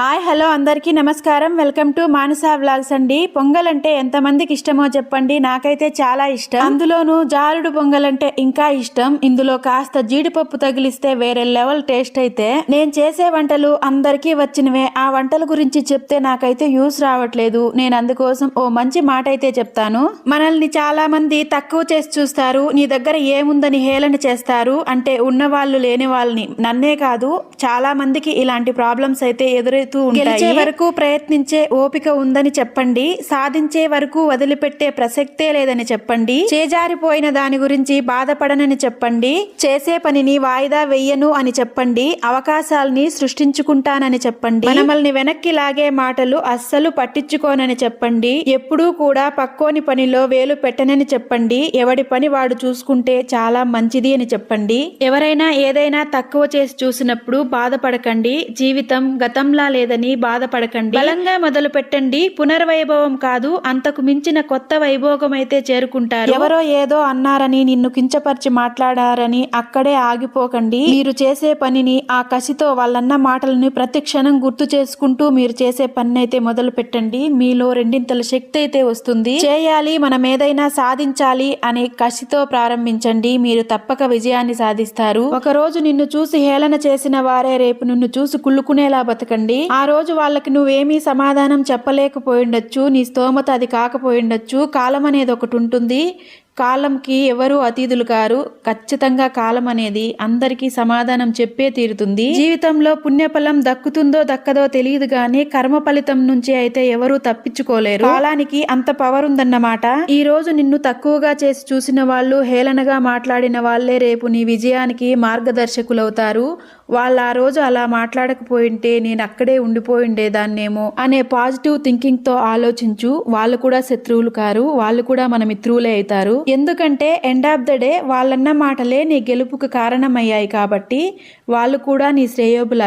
Hi hello అందరికీ నమస్కారం. Welcome to Manasa vlogs అండి. పొంగల్ అంటే ఎంతమందికి ఇష్టమో చెప్పండి. నాకైతే చాలా ఇష్టం. అందులోనూ జారుడు పొంగల్ అంటే ఇంకా ఇష్టం. ఇందులో కాస్త జీడిపప్పు తగిలిస్తే వేరే లెవెల్ టేస్ట్ అయితే. నేను చేసే వంటలు అందరికీ వచ్చినవే. ఆ వంటల గురించి చెప్తే నాకైతే యూస్ రావట్లేదు. నేను అందుకోసం ఓ మంచి మాట అయితే చెప్తాను. మనల్ని చాలా మంది తక్కువ చేసి చూస్తారు. నీ దగ్గర ఏముందని హేళన చేస్తారు. అంటే ఉన్నవాళ్ళు లేని వాళ్ళని. నన్నే కాదు చాలా మందికి ఇలాంటి ప్రాబ్లమ్స్ అయితే ఎదురై ఉంటాయి. గెలిచే వరకు ప్రయత్నించే ఓపిక ఉందని చెప్పండి. సాధించే వరకు వదిలిపెట్టే ప్రసక్తే లేదని చెప్పండి. చేజారిపోయిన దాని గురించి బాధపడనని చెప్పండి. చేసే పనిని వాయిదా వెయ్యను అని చెప్పండి. అవకాశాల్ని సృష్టించుకుంటానని చెప్పండి. మనమల్ని వెనక్కి లాగే మాటలు అస్సలు పట్టించుకోనని చెప్పండి. ఎప్పుడూ కూడా పక్కోని పనిలో వేలు పెట్టనని చెప్పండి. ఎవడి పని వాడు చూసుకుంటే చాలా మంచిది అని చెప్పండి. ఎవరైనా ఏదైనా తక్కువ చేసి చూసినప్పుడు బాధపడకండి. జీవితం గతంలా లేదని బాధపడకండి. బలంగా మొదలు పెట్టండి పునర్వైభవం కాదు అంతకు మించిన కొత్త వైభోగం అయితే చేరుకుంటారు. ఎవరో ఏదో అన్నారని నిన్ను కించపరిచి మాట్లాడారని అక్కడే ఆగిపోకండి. మీరు చేసే పనిని ఆ కసితో వాళ్ళన్న మాటలని ప్రతి క్షణం గుర్తు చేసుకుంటూ మీరు చేసే పని అయితే మొదలు పెట్టండి మీలో రెండింతల శక్తి అయితే వస్తుంది. చేయాలి మనం ఏదైనా సాధించాలి అనే కసితో ప్రారంభించండి. మీరు తప్పక విజయాన్ని సాధిస్తారు. ఒక రోజు నిన్ను చూసి హేళన చేసిన వారే రేపు నిన్ను చూసి కుళ్ళుకునేలా బతకండి. ఆ రోజు వాళ్ళకి నువ్వేమీ సమాధానం చెప్పలేకపోయిండొచ్చు నీ స్తోమత అది కాకపోయిండొచ్చు కాలం అనేది ఒకటి ఉంటుంది. కాలంకి ఎవరు అతీతులు కారు ఖచ్చితంగా కాలం అనేది అందరికీ సమాధానం చెప్పే తీరుతుంది. జీవితంలో పుణ్యఫలం దక్కుతుందో దక్కదో తెలియదు గానీ కర్మ ఫలితం నుంచి అయితే ఎవరు తప్పించుకోలేరు. కాలానికి అంత పవర్ ఉందన్నమాట. ఈ రోజు నిన్ను తక్కువగా చేసి చూసిన వాళ్ళు హేళనగా మాట్లాడిన వాళ్ళే రేపు నీ విజయానికి మార్గదర్శకులవుతారు. వాళ్ళు ఆ రోజు అలా మాట్లాడకపోయింటే నేను అక్కడే ఉండిపోయిండేదాన్నేమో అనే పాజిటివ్ థింకింగ్తో ఆలోచించు. వాళ్ళు కూడా శత్రువులు కారు. వాళ్ళు కూడా మన మిత్రువులే అవుతారు. ఎందుకంటే ఎండ్ ఆఫ్ ద డే వాళ్ళన్న మాటలే నీ గెలుపుకు కారణమయ్యాయి కాబట్టి వాళ్ళు కూడా నీ శ్రేయోబుల